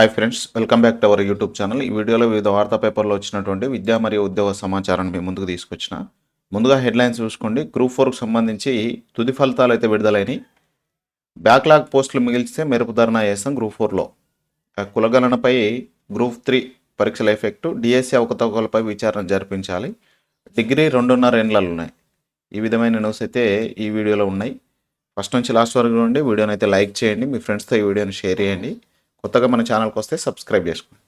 Hi friends welcome back to our YouTube channel ఈ వీడియోలో వివిధ వార్తా పేపర్లో వచ్చినటువంటి విద్యా మరియు ఉద్యోగ సమాచారాన్ని మీ ముందుకు తీసుకొచ్చిన. ముందుగా హెడ్లైన్స్ చూసుకోండి. గ్రూప్ ఫోర్కి సంబంధించి తుది ఫలితాలు అయితే విడుదలైనవి బ్యాక్లాగ్ పోస్టులు మిగిల్చితే మెరుపు ధరణ చేస్తాం గ్రూప్ ఫోర్లో కులగణనపై గ్రూప్ త్రీ పరీక్షల ఎఫెక్ట్ డిఎస్సి అవకతవకలపై విచారణ జరిపించాలి. డిగ్రీ రెండున్నర ఎండ్లలో ఉన్నాయి. ఈ విధమైన న్యూస్ అయితే ఈ వీడియోలో ఉన్నాయి. ఫస్ట్ నుంచి లాస్ట్ వరకు ఉండి వీడియోని అయితే లైక్ చేయండి. మీ ఫ్రెండ్స్తో ఈ వీడియోని షేర్ చేయండి. కొత్తగా మన ఛానల్కి వస్తే సబ్స్క్రైబ్ చేసుకోండి.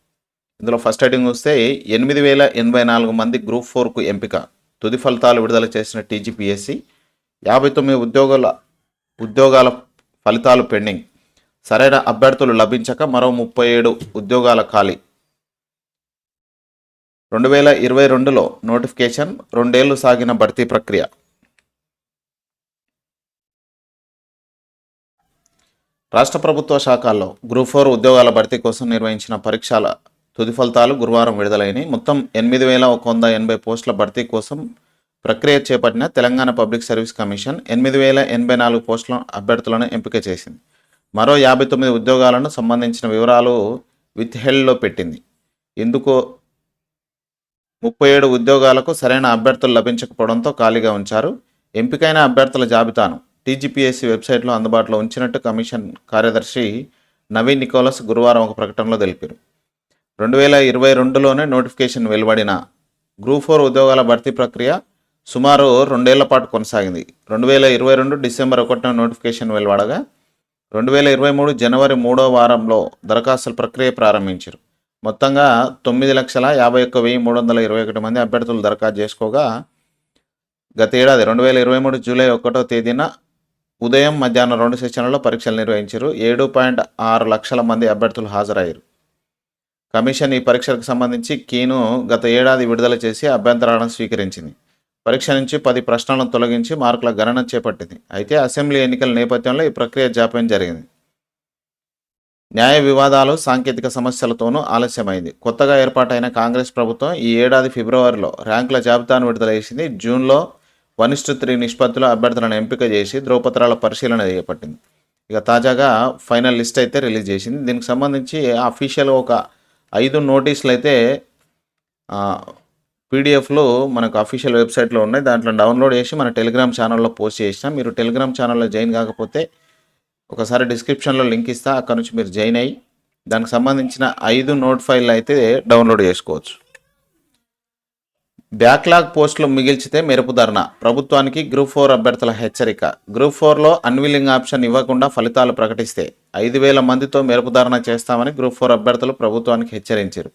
ఇందులో ఫస్ట్ హెడింగ్ వస్తే ఎనిమిది వేల ఎనభై నాలుగు మంది గ్రూప్ ఫోర్కు ఎంపిక. తుది ఫలితాలు విడుదల చేసిన టీజీపీఎస్సి యాభై తొమ్మిది ఉద్యోగాల ఉద్యోగాల ఫలితాలు పెండింగ్. సరైన అభ్యర్థులు లభించక మరో ముప్పై ఏడు ఉద్యోగాల ఖాళీ. రెండు వేల ఇరవై రెండులో నోటిఫికేషన్ రెండేళ్ళు సాగిన భర్తీ ప్రక్రియ. రాష్ట్ర ప్రభుత్వ శాఖల్లో గ్రూప్ ఫోర్ ఉద్యోగాల భర్తీ కోసం నిర్వహించిన పరీక్షల తుది ఫలితాలు గురువారం విడుదలైనవి మొత్తం ఎనిమిది వేల ఒక వంద ఎనభై పోస్టుల భర్తీ కోసం ప్రక్రియ చేపట్టిన తెలంగాణ పబ్లిక్ సర్వీస్ కమిషన్ ఎనిమిది వేల ఎనభై నాలుగు పోస్టుల అభ్యర్థులను ఎంపిక చేసింది. మరో యాభై తొమ్మిది ఉద్యోగాలను సంబంధించిన వివరాలు విత్ హెల్డ్లో పెట్టింది. ఇందుకు ముప్పై ఏడు ఉద్యోగాలకు సరైన అభ్యర్థులు లభించకపోవడంతో ఖాళీగా ఉంచారు. ఎంపికైన అభ్యర్థుల జాబితాను టీజీపీఎస్సీ వెబ్సైట్లో అందుబాటులో ఉంచినట్టు కమిషన్ కార్యదర్శి నవీన్ నికోలస్ గురువారం ఒక ప్రకటనలో తెలిపారు. రెండు వేల ఇరవై రెండులోనే నోటిఫికేషన్ వెలువడిన గ్రూప్ ఫోర్ ఉద్యోగాల భర్తీ ప్రక్రియ సుమారు రెండేళ్ళ పాటు కొనసాగింది. రెండు వేల ఇరవై రెండు డిసెంబర్ ఒకటిన నోటిఫికేషన్ వెలువడగా రెండు వేల ఇరవై మూడు జనవరి మూడో వారంలో దరఖాస్తుల ప్రక్రియ ప్రారంభించారు. మొత్తంగా తొమ్మిది లక్షల యాభై ఒక్క వెయ్యి మూడు వందల ఇరవై ఒకటి మంది అభ్యర్థులు దరఖాస్తు చేసుకోగా గత ఏడాది రెండు వేల ఇరవై మూడు జూలై ఒకటో తేదీన ఉదయం మధ్యాహ్నం రెండు సెషన్లలో పరీక్షలు నిర్వహించారు. ఏడు పాయింట్ ఆరు లక్షల మంది అభ్యర్థులు హాజరయ్యారు. కమిషన్ ఈ పరీక్షలకు సంబంధించి కీను గత ఏడాది విడుదల చేసి అభ్యంతరాలను స్వీకరించింది. పరీక్ష నుంచి పది ప్రశ్నలను తొలగించి మార్కుల గణన చేపట్టింది. అయితే అసెంబ్లీ ఎన్నికల నేపథ్యంలో ఈ ప్రక్రియ జాప్యం జరిగింది. న్యాయ వివాదాలు సాంకేతిక సమస్యలతోనూ ఆలస్యమైంది. కొత్తగా ఏర్పాటైన కాంగ్రెస్ ప్రభుత్వం ఈ ఏడాది ఫిబ్రవరిలో ర్యాంకుల జాబితాను విడుదల చేసింది. జూన్లో వన్ ఇస్టు త్రీ నిష్పత్తిలో అభ్యర్థులను ఎంపిక చేసి ధ్రువపత్రాల పరిశీలన చేపట్టింది. ఇక తాజాగా ఫైనల్ లిస్ట్ అయితే రిలీజ్ చేసింది. దీనికి సంబంధించి అఫీషియల్గా ఒక ఐదు నోటీసులు అయితే పీడిఎఫ్లు మనకు అఫీషియల్ వెబ్సైట్లో ఉన్నాయి. దాంట్లో డౌన్లోడ్ చేసి మన టెలిగ్రామ్ ఛానల్లో పోస్ట్ చేసినా. మీరు టెలిగ్రామ్ ఛానల్లో జాయిన్ కాకపోతే ఒకసారి డిస్క్రిప్షన్లో లింక్ ఇస్తా. అక్కడ నుంచి మీరు జాయిన్ అయ్యి దానికి సంబంధించిన ఐదు నోట్ ఫైల్ అయితే డౌన్లోడ్ చేసుకోవచ్చు. బ్యాక్లాగ్ పోస్టులు మిగిల్చితే మెరుపు ధరణ. ప్రభుత్వానికి గ్రూప్ ఫోర్ అభ్యర్థుల హెచ్చరిక. గ్రూప్ ఫోర్లో అన్విలింగ్ ఆప్షన్ ఇవ్వకుండా ఫలితాలు ప్రకటిస్తే ఐదు వేల మందితో మెరుపు ధరణ చేస్తామని గ్రూప్ ఫోర్ అభ్యర్థులు ప్రభుత్వానికి హెచ్చరించారు.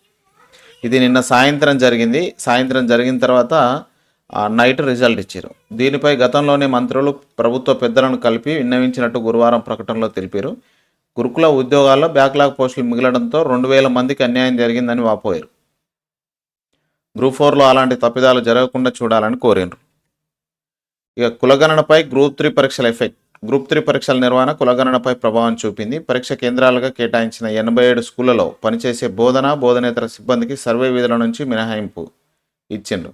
ఇది నిన్న సాయంత్రం జరిగింది. సాయంత్రం జరిగిన తర్వాత ఆ, నైట్ రిజల్ట్ ఇచ్చారు. దీనిపై గతంలోనే మంత్రులు ప్రభుత్వ పెద్దలను కలిపి విన్నవించినట్టు గురువారం ప్రకటనలో తెలిపారు. గురుకుల ఉద్యోగాల్లో బ్యాక్లాగ్ పోస్టులు మిగలడంతో రెండు వేల మందికి అన్యాయం జరిగిందని వాపోయారు. గ్రూప్ ఫోర్లో అలాంటి తప్పిదాలు జరగకుండా చూడాలని కోరినరు ఇక కులగణనపై గ్రూప్ త్రీ పరీక్షల ఎఫెక్ట్ గ్రూప్ త్రీ పరీక్షల నిర్వహణ కులగణనపై ప్రభావం చూపింది. పరీక్ష కేంద్రాలుగా కేటాయించిన ఎనభై ఏడు స్కూళ్ళలో పనిచేసే బోధన బోధనేతర సిబ్బందికి సర్వే విధుల నుంచి మినహాయింపు ఇచ్చిండ్రు.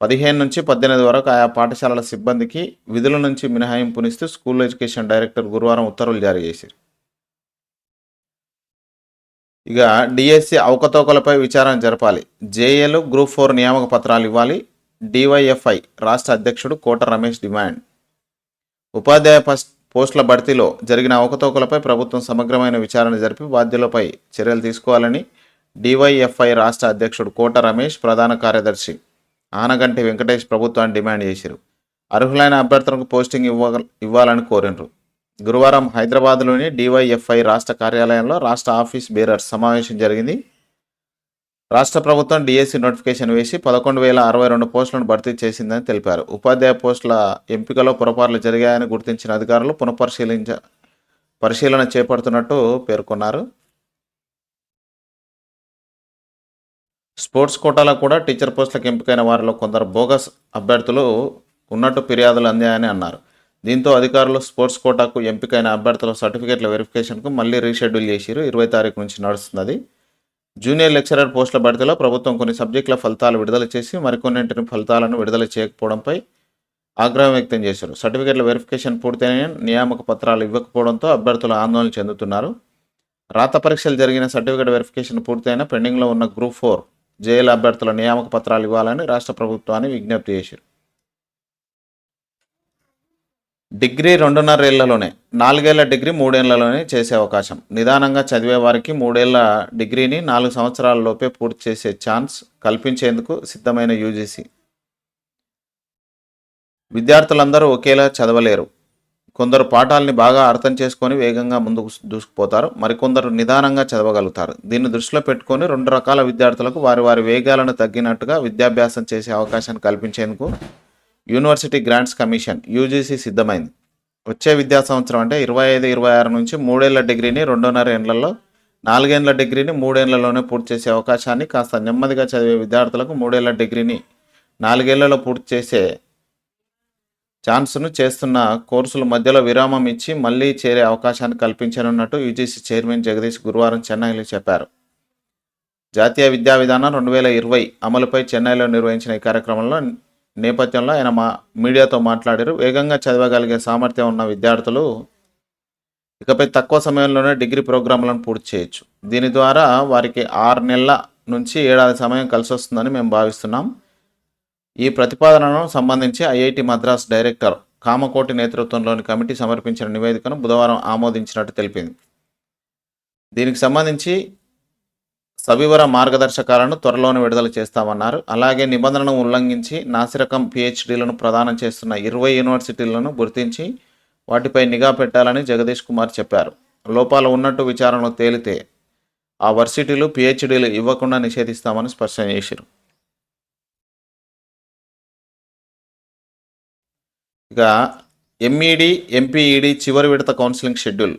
పదిహేను నుంచి పద్దెనిమిది వరకు ఆయా పాఠశాలల సిబ్బందికి విధుల నుంచి మినహాయింపునిస్తూ స్కూల్ ఎడ్యుకేషన్ డైరెక్టర్ గురువారం ఉత్తర్వులు జారీ చేశారు. ఇక డిఎస్సి అవకతవకలపై విచారణ జరపాలి. జేఏలు గ్రూప్ ఫోర్ నియామక పత్రాలు ఇవ్వాలి. డివైఎఫ్ఐ రాష్ట్ర అధ్యక్షుడు కోట రమేష్ డిమాండ్. ఉపాధ్యాయ పస్ పోస్టుల భర్తీలో జరిగిన అవకతవకలపై ప్రభుత్వం సమగ్రమైన విచారణ జరిపి బాధ్యులపై చర్యలు తీసుకోవాలని డివైఎఫ్ఐ రాష్ట్ర అధ్యక్షుడు కోట రమేష్ ప్రధాన కార్యదర్శి ఆనగంటి వెంకటేష్ ప్రభుత్వాన్ని డిమాండ్ చేశారు. అర్హులైన అభ్యర్థులకు పోస్టింగ్ ఇవ్వ ఇవ్వాలని కోరినరు. గురువారం హైదరాబాద్లోని డివైఎఫ్ఐ రాష్ట్ర కార్యాలయంలో రాష్ట్ర ఆఫీస్ బేరర్స్ సమావేశం జరిగింది. రాష్ట్ర ప్రభుత్వం డిఎస్సి నోటిఫికేషన్ వేసి పదకొండు వేల అరవై రెండు పోస్టులను భర్తీ చేసిందని తెలిపారు. ఉపాధ్యాయ పోస్టుల ఎంపికలో పొరపాట్లు జరిగాయని గుర్తించిన అధికారులు పునఃపరిశీలించ పరిశీలన చేపడుతున్నట్టు పేర్కొన్నారు. స్పోర్ట్స్ కోటాలో కూడా టీచర్ పోస్టులకు ఎంపికైన వారిలో కొందరు బోగస్ అభ్యర్థులు ఉన్నట్టు ఫిర్యాదులు అందాయని అన్నారు. దీంతో అధికారులు స్పోర్ట్స్ కోటాకు ఎంపికైన అభ్యర్థుల సర్టిఫికేట్ల వెరిఫికేషన్కు మళ్ళీ రీషెడ్యూల్ చేసిరు. ఇరవై తారీఖు నుంచి నడుస్తుంది జూనియర్ లెక్చరర్ పోస్టుల భర్తీలో ప్రభుత్వం కొన్ని సబ్జెక్టుల ఫలితాలు విడుదల చేసి మరికొన్నింటిని ఫలితాలను విడుదల చేయకపోవడంపై ఆగ్రహం వ్యక్తం చేశారు సర్టిఫికేట్ల వెరిఫికేషన్ పూర్తయిన నియామక పత్రాలు ఇవ్వకపోవడంతో అభ్యర్థులు ఆందోళన చెందుతున్నారు. రాత పరీక్షలు జరిగిన సర్టిఫికేట్ వెరిఫికేషన్ పూర్తయిన పెండింగ్లో ఉన్న గ్రూప్ ఫోర్ జైలు అభ్యర్థుల నియామక పత్రాలు ఇవ్వాలని రాష్ట్ర ప్రభుత్వాన్ని విజ్ఞప్తి చేశారు డిగ్రీ రెండున్నరేళ్ళలోనే నాలుగేళ్ళ డిగ్రీ మూడేళ్ళలోనే చేసే అవకాశం. నిదానంగా చదివే వారికి మూడేళ్ళ డిగ్రీని నాలుగు సంవత్సరాలలోపే పూర్తి చేసే ఛాన్స్ కల్పించేందుకు సిద్ధమైన యూజీసీ. విద్యార్థులందరూ ఒకేలా చదవలేరు. కొందరు పాఠాలని బాగా అర్థం చేసుకొని వేగంగా ముందుకు దూసుకుపోతారు. మరికొందరు నిదానంగా చదవగలుగుతారు. దీన్ని దృష్టిలో పెట్టుకొని రెండు రకాల విద్యార్థులకు వారి వారి వేగాలను తగ్గినట్టుగా విద్యాభ్యాసం చేసే అవకాశాన్ని కల్పించేందుకు యూనివర్సిటీ గ్రాంట్స్ కమిషన్ యూజీసీ సిద్ధమైంది. వచ్చే విద్యా సంవత్సరం అంటే ఇరవై ఐదు ఇరవై ఆరు నుంచి మూడేళ్ళ డిగ్రీని రెండున్నర ఏళ్ళలో నాలుగేళ్ళ డిగ్రీని మూడేళ్ళలోనే పూర్తి చేసే అవకాశాన్ని కాస్త నెమ్మదిగా చదివే విద్యార్థులకు మూడేళ్ళ డిగ్రీని నాలుగేళ్ళలో పూర్తి చేసే ఛాన్స్ను చేస్తున్న కోర్సుల మధ్యలో విరామం ఇచ్చి మళ్ళీ చేరే అవకాశాన్ని కల్పించనున్నట్టు యూజీసీ చైర్మన్ జగదీష్ గురువారం చెన్నైలో చెప్పారు. జాతీయ విద్యా విధానం రెండు వేల ఇరవై అమలుపై చెన్నైలో నిర్వహించిన ఈ కార్యక్రమంలో నేపథ్యంలో ఆయన మా మీడియాతో మాట్లాడారు. వేగంగా చదవగలిగే సామర్థ్యం ఉన్న విద్యార్థులు ఇకపై తక్కువ సమయంలోనే డిగ్రీ ప్రోగ్రాంలను పూర్తి చేయొచ్చు. దీని ద్వారా వారికి ఆరు నెలల నుంచి ఏడాది సమయం కలిసి వస్తుందని మేము భావిస్తున్నాం. ఈ ప్రతిపాదనను సంబంధించి ఐఐటి మద్రాస్ డైరెక్టర్ కామకోటి నేతృత్వంలోని కమిటీ సమర్పించిన నివేదికను బుధవారం ఆమోదించినట్టు తెలిపింది. దీనికి సంబంధించి సవివర మార్గదర్శకాలను త్వరలోనే విడుదల చేస్తామన్నారు. అలాగే నిబంధనను ఉల్లంఘించి నాసిరకం పిహెచ్డీలను ప్రదానం చేస్తున్న ఇరవై యూనివర్సిటీలను గుర్తించి వాటిపై నిఘా పెట్టాలని జగదీష్ కుమార్ చెప్పారు. లోపాలు ఉన్నట్టు విచారణలో తేలితే ఆ వర్సిటీలు పిహెచ్డీలు ఇవ్వకుండా నిషేధిస్తామని స్పష్టం చేశారు. ఇక ఎంఈడి ఎంపీఈడి చివరి విడత కౌన్సిలింగ్ షెడ్యూల్.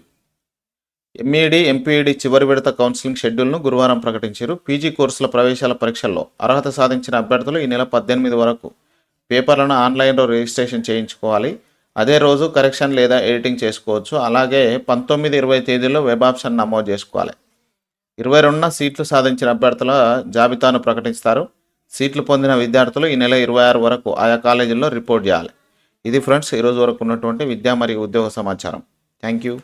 ఎంఈడి ఎంపీఈడి చివరి విడత కౌన్సిలింగ్ షెడ్యూల్ను గురువారం ప్రకటించారు. పీజీ కోర్సుల ప్రవేశాల పరీక్షల్లో అర్హత సాధించిన అభ్యర్థులు ఈ నెల పద్దెనిమిది వరకు పేపర్లను ఆన్లైన్లో రిజిస్ట్రేషన్ చేయించుకోవాలి. అదే రోజు కరెక్షన్ లేదా ఎడిటింగ్ చేసుకోవచ్చు. అలాగే పంతొమ్మిది ఇరవై తేదీలో వెబ్ ఆప్షన్ నమోదు చేసుకోవాలి. ఇరవై రెండున సీట్లు సాధించిన అభ్యర్థుల జాబితాను ప్రకటిస్తారు. సీట్లు పొందిన విద్యార్థులు ఈ నెల ఇరవై ఆరు వరకు ఆయా కాలేజీల్లో రిపోర్ట్ చేయాలి. ఇది ఫ్రెండ్స్ ఈరోజు వరకు ఉన్నటువంటి విద్యా మరియు ఉద్యోగ సమాచారం. Thank you.